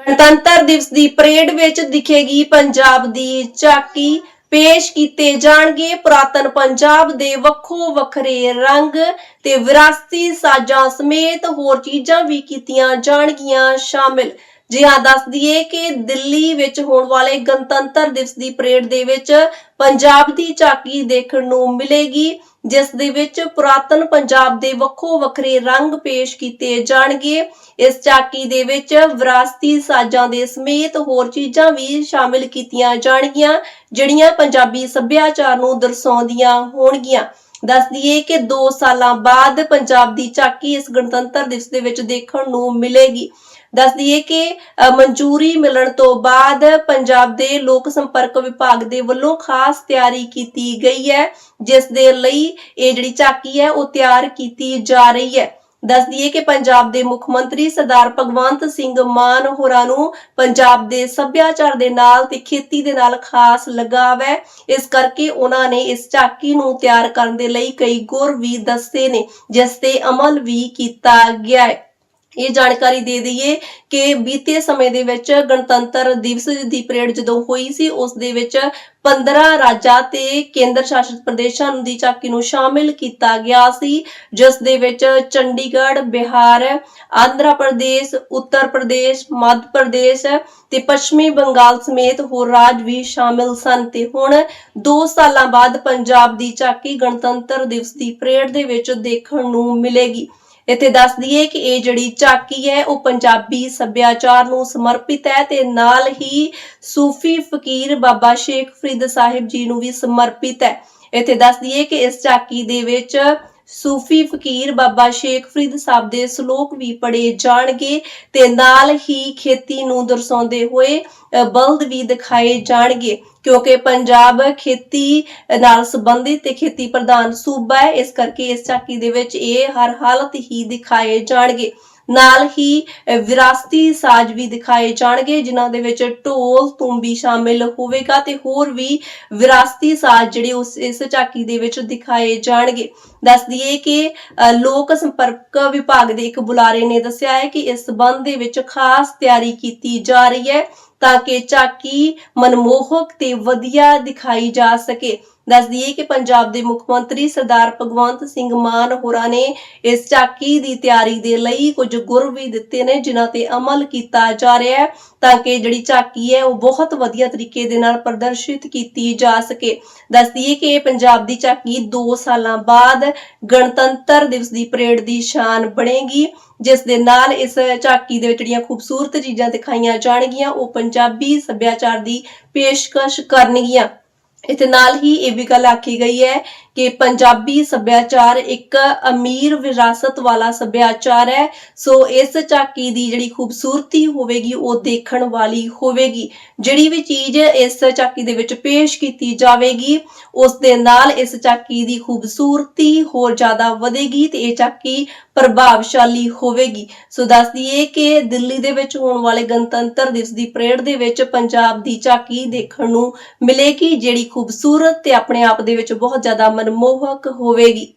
ਗਣਤੰਤਰ ਦਿਵਸ ਦੀ ਪਰੇਡ ਵਿੱਚ ਦਿਖੇਗੀ ਪੰਜਾਬ ਦੀ ਝਾਕੀ ਪੇਸ਼ ਕੀਤੇ ਜਾਣਗੇ ਪੁਰਾਤਨ ਪੰਜਾਬ ਦੇ ਵੱਖੋ ਵੱਖਰੇ ਰੰਗ ਤੇ ਵਿਰਾਸਤੀ ਸਾਜ਼ਾਂ ਸਮੇਤ ਹੋਰ ਚੀਜ਼ਾਂ ਵੀ ਕੀਤੀਆਂ ਜਾਣਗੀਆਂ ਸ਼ਾਮਿਲ। ਜੀ ਹਾਂ, ਦੱਸ ਦਈਏ ਕਿ ਦਿੱਲੀ ਵਿੱਚ ਹੋਣ ਵਾਲੇ ਗਣਤੰਤਰ ਦਿਵਸ ਦੀ ਪਰੇਡ ਦੇ ਵਿੱਚ ਪੰਜਾਬ ਦੀ ਝਾਕੀ ਦੇਖਣ ਨੂੰ ਮਿਲੇਗੀ, ਜਿਸ ਦੇ ਵਿੱਚ ਪੁਰਾਤਨ ਪੰਜਾਬ ਦੇ ਵੱਖੋ ਵੱਖਰੇ ਰੰਗ ਪੇਸ਼ ਕੀਤੇ ਜਾਣਗੇ। ਇਸ ਝਾਕੀ ਦੇ ਵਿੱਚ ਵਿਰਾਸਤੀ ਸਾਜ਼ਾਂ ਦੇ ਸਮੇਤ ਹੋਰ ਚੀਜ਼ਾਂ ਵੀ ਸ਼ਾਮਿਲ ਕੀਤੀਆਂ ਜਾਣਗੀਆਂ, ਜਿਹੜੀਆਂ ਪੰਜਾਬੀ ਸੱਭਿਆਚਾਰ ਨੂੰ ਦਰਸਾਉਂਦੀਆਂ ਹੋਣਗੀਆਂ। ਦੱਸ ਦਈਏ ਕਿ 2 ਸਾਲਾਂ ਬਾਅਦ ਪੰਜਾਬ ਦੀ ਝਾਕੀ ਇਸ ਗਣਤੰਤਰ ਦਿਵਸ ਦੇ ਵਿੱਚ ਦੇਖਣ ਨੂੰ ਮਿਲੇਗੀ। ਦੱਸ ਦਈਏ ਕਿ ਮਨਜ਼ੂਰੀ ਮਿਲਣ ਤੋਂ ਬਾਅਦ ਪੰਜਾਬ ਦੇ ਲੋਕ ਸੰਪਰਕ ਵਿਭਾਗ ਦੇ ਵੱਲੋਂ ਖਾਸ ਤਿਆਰੀ ਕੀਤੀ ਗਈ ਹੈ, ਜਿਸ ਦੇ ਲਈ ਇਹ ਜਿਹੜੀ ਝਾਕੀ ਹੈ, ਉਹ ਤਿਆਰ ਕੀਤੀ ਜਾ ਰਹੀ ਹੈ। ਦੱਸ ਦਈਏ ਕਿ ਪੰਜਾਬ ਦੇ ਮੁੱਖ ਮੰਤਰੀ ਸਰਦਾਰ ਭਗਵੰਤ ਸਿੰਘ ਮਾਨ ਹੋਰਾਂ ਨੂੰ ਪੰਜਾਬ ਦੇ ਸੱਭਿਆਚਾਰ ਦੇ ਨਾਲ ਤੇ ਖੇਤੀ ਦੇ ਨਾਲ ਖਾਸ ਲਗਾਵ ਹੈ। ਇਸ ਕਰਕੇ ਉਹਨਾਂ ਨੇ ਇਸ ਝਾਕੀ ਨੂੰ ਤਿਆਰ ਕਰਨ ਦੇ ਲਈ ਕਈ ਗੁਰ ਵੀ ਦੱਸੇ ਨੇ, ਜਿਸ ਤੇ ਅਮਲ ਵੀ ਕੀਤਾ ਗਿਆ ਹੈ। ਇਹ ਜਾਣਕਾਰੀ ਦੇ ਦਈਏ ਕਿ ਬੀਤੇ ਸਮੇਂ ਦੇ ਵਿੱਚ ਗਣਤੰਤਰ ਦਿਵਸ ਦੀ ਪਰੇਡ ਜਦੋਂ ਹੋਈ ਸੀ, ਉਸ ਦੇ ਵਿੱਚ 15 ਰਾਜਾਂ ਤੇ ਕੇਂਦਰ ਸ਼ਾਸਿਤ ਪ੍ਰਦੇਸ਼ਾਂ ਦੀ ਝਾਕੀ ਨੂੰ ਸ਼ਾਮਿਲ ਕੀਤਾ ਗਿਆ ਸੀ, ਜਿਸ ਦੇ ਵਿੱਚ ਚੰਡੀਗੜ੍ਹ, ਬਿਹਾਰ, ਆਂਧਰਾ ਪ੍ਰਦੇਸ਼, ਉੱਤਰ ਪ੍ਰਦੇਸ਼, ਮੱਧ ਪ੍ਰਦੇਸ਼ ਤੇ ਪੱਛਮੀ ਬੰਗਾਲ ਸਮੇਤ ਹੋਰ ਰਾਜ ਵੀ ਸ਼ਾਮਿਲ ਸਨ ਤੇ ਹੁਣ 2 ਸਾਲਾਂ ਬਾਅਦ ਪੰਜਾਬ ਦੀ ਝਾਕੀ ਗਣਤੰਤਰ ਦਿਵਸ ਦੀ ਪਰੇਡ ਦੇ ਵਿੱਚ ਦੇਖਣ ਨੂੰ ਮਿਲੇਗੀ। ਇੱਥੇ ਦੱਸ ਦਈਏ ਕਿ ਇਹ ਜਿਹੜੀ ਝਾਕੀ ਹੈ, ਉਹ ਪੰਜਾਬੀ ਸੱਭਿਆਚਾਰ ਨੂੰ ਸਮਰਪਿਤ ਹੈ ਤੇ ਨਾਲ ਹੀ ਸੂਫੀ ਫਕੀਰ ਬਾਬਾ ਸ਼ੇਖ ਫਰੀਦ ਸਾਹਿਬ ਜੀ ਨੂੰ ਵੀ ਸਮਰਪਿਤ ਹੈ। ਇੱਥੇ ਦੱਸ ਦਈਏ ਕਿ ਇਸ ਝਾਕੀ ਦੇ ਵਿੱਚ ਸੂਫੀ ਫਕੀਰ ਬਾਬਾ ਸ਼ੇਖ ਫਰੀਦ ਸਾਹਿਬ ਦੇ ਸ਼ਲੋਕ ਵੀ ਪੜ੍ਹੇ ਜਾਣਗੇ ਤੇ ਨਾਲ ਹੀ ਖੇਤੀ ਨੂੰ ਦਰਸਾਉਂਦੇ ਹੋਏ ਬਲਦ ਵੀ ਦਿਖਾਏ ਜਾਣਗੇ, ਕਿਉਂਕਿ ਪੰਜਾਬ ਖੇਤੀ ਨਾਲ ਸੰਬੰਧਿਤ ਤੇ ਖੇਤੀ ਪ੍ਰਧਾਨ ਸੂਬਾ ਹੈ, ਇਸ ਕਰਕੇ ਇਸ ਝਾਕੀ ਦੇ ਵਿੱਚ ਇਹ ਹਰ ਹਾਲਤ ਹੀ ਦਿਖਾਏ ਜਾਣਗੇ। ਨਾਲ ਹੀ ਵਿਰਾਸਤੀ ਸਾਜ਼ ਵੀ ਦਿਖਾਏ ਜਾਣਗੇ, ਜਿਨ੍ਹਾਂ ਦੇ ਵਿੱਚ ਢੋਲ, ਤੁੰਬੀ ਸ਼ਾਮਿਲ ਹੋਵੇਗਾ ਤੇ ਹੋਰ ਵੀ ਵਿਰਾਸਤੀ ਸਾਜ਼ ਜਿਹੜੇ ਉਸ, ਇਸ ਝਾਕੀ ਦੇ ਵਿੱਚ ਦਿਖਾਏ ਜਾਣਗੇ। ਦੱਸ ਦਈਏ ਕਿ ਲੋਕ ਸੰਪਰਕ ਵਿਭਾਗ ਦੇ ਇੱਕ ਬੁਲਾਰੇ ਨੇ ਦੱਸਿਆ ਹੈ ਕਿ ਇਸ ਸੰਬੰਧ ਦੇ ਵਿੱਚ ਖਾਸ ਤਿਆਰੀ ਕੀਤੀ ਜਾ ਰਹੀ ਹੈ ਤਾਂ ਕਿ ਝਾਕੀ ਮਨਮੋਹਕ ਤੇ ਵਧੀਆ ਦਿਖਾਈ ਜਾ ਸਕੇ। ਦੱਸ ਦਈਏ ਕਿ ਪੰਜਾਬ ਦੇ ਮੁੱਖ ਮੰਤਰੀ ਸਰਦਾਰ ਭਗਵੰਤ ਸਿੰਘ ਮਾਨ ਹੋਰਾਂ ਨੇ ਇਸ ਝਾਕੀ ਦੀ ਤਿਆਰੀ ਦੇ ਲਈ ਕੁਝ ਗੁਰ ਵੀ ਦਿੱਤੇ ਨੇ, ਜਿਨ੍ਹਾਂ ਤੇ ਅਮਲ ਕੀਤਾ ਜਾ ਰਿਹਾ ਹੈ ਤਾਂ ਕਿ ਜਿਹੜੀ ਝਾਕੀ ਹੈ ਉਹ ਬਹੁਤ ਵਧੀਆ ਤਰੀਕੇ ਦੇ ਨਾਲ ਪ੍ਰਦਰਸ਼ਿਤ ਕੀਤੀ ਜਾ ਸਕੇ। ਦੱਸ ਦਈਏ ਕਿ ਇਹ ਪੰਜਾਬ ਦੀ ਝਾਕੀ 2 ਸਾਲਾਂ ਬਾਅਦ ਗਣਤੰਤਰ ਦਿਵਸ ਦੀ ਪਰੇਡ ਦੀ ਸ਼ਾਨ ਬਣੇਗੀ, ਜਿਸ ਦੇ ਨਾਲ ਇਸ ਝਾਕੀ ਦੇ ਵਿੱਚ ਜਿਹੜੀਆਂ ਖੂਬਸੂਰਤ ਚੀਜ਼ਾਂ ਦਿਖਾਈਆਂ ਜਾਣਗੀਆਂ, ਉਹ ਪੰਜਾਬੀ ਸੱਭਿਆਚਾਰ ਦੀ ਪੇਸ਼ਕਸ਼ ਕਰਨਗੀਆਂ। ਇਥੇ ਨਾਲ ਹੀ ਇਹ ਵੀ ਗੱਲ ਆਖੀ ਗਈ ਹੈ ਕਿ ਪੰਜਾਬੀ ਸੱਭਿਆਚਾਰ ਇੱਕ ਅਮੀਰ ਵਿਰਾਸਤ ਵਾਲਾ ਸੱਭਿਆਚਾਰ ਹੈ। ਸੋ ਇਸ ਝਾਕੀ ਦੀ ਜਿਹੜੀ ਖੂਬਸੂਰਤੀ ਹੋਵੇਗੀ, ਉਹ ਦੇਖਣ ਵਾਲੀ ਹੋਵੇਗੀ। ਜਿਹੜੀ ਵੀ ਚੀਜ਼ ਇਸ ਝਾਕੀ ਦੇ ਵਿੱਚ ਪੇਸ਼ ਕੀਤੀ ਜਾਵੇਗੀ, ਉਸ ਦੇ ਨਾਲ ਇਸ ਝਾਕੀ ਦੀ ਖੂਬਸੂਰਤੀ ਹੋਰ ਜ਼ਿਆਦਾ ਵਧੇਗੀ ਤੇ ਇਹ ਝਾਕੀ ਪ੍ਰਭਾਵਸ਼ਾਲੀ ਹੋਵੇਗੀ। ਸੋ ਦੱਸ ਦਈਏ ਕਿ ਦਿੱਲੀ ਦੇ ਵਿੱਚ ਹੋਣ ਵਾਲੇ ਗਣਤੰਤਰ ਦਿਵਸ ਦੀ ਪਰੇਡ ਦੇ ਵਿੱਚ ਪੰਜਾਬ ਦੀ ਝਾਕੀ ਦੇਖਣ ਨੂੰ ਮਿਲੇਗੀ, ਜਿਹੜੀ ਖੂਬਸੂਰਤ ਤੇ ਆਪਣੇ ਆਪ ਦੇ ਵਿੱਚ ਬਹੁਤ ਜ਼ਿਆਦਾ ਮਨ ਮਨਮੋਹਕ ਹੋਵੇਗੀ।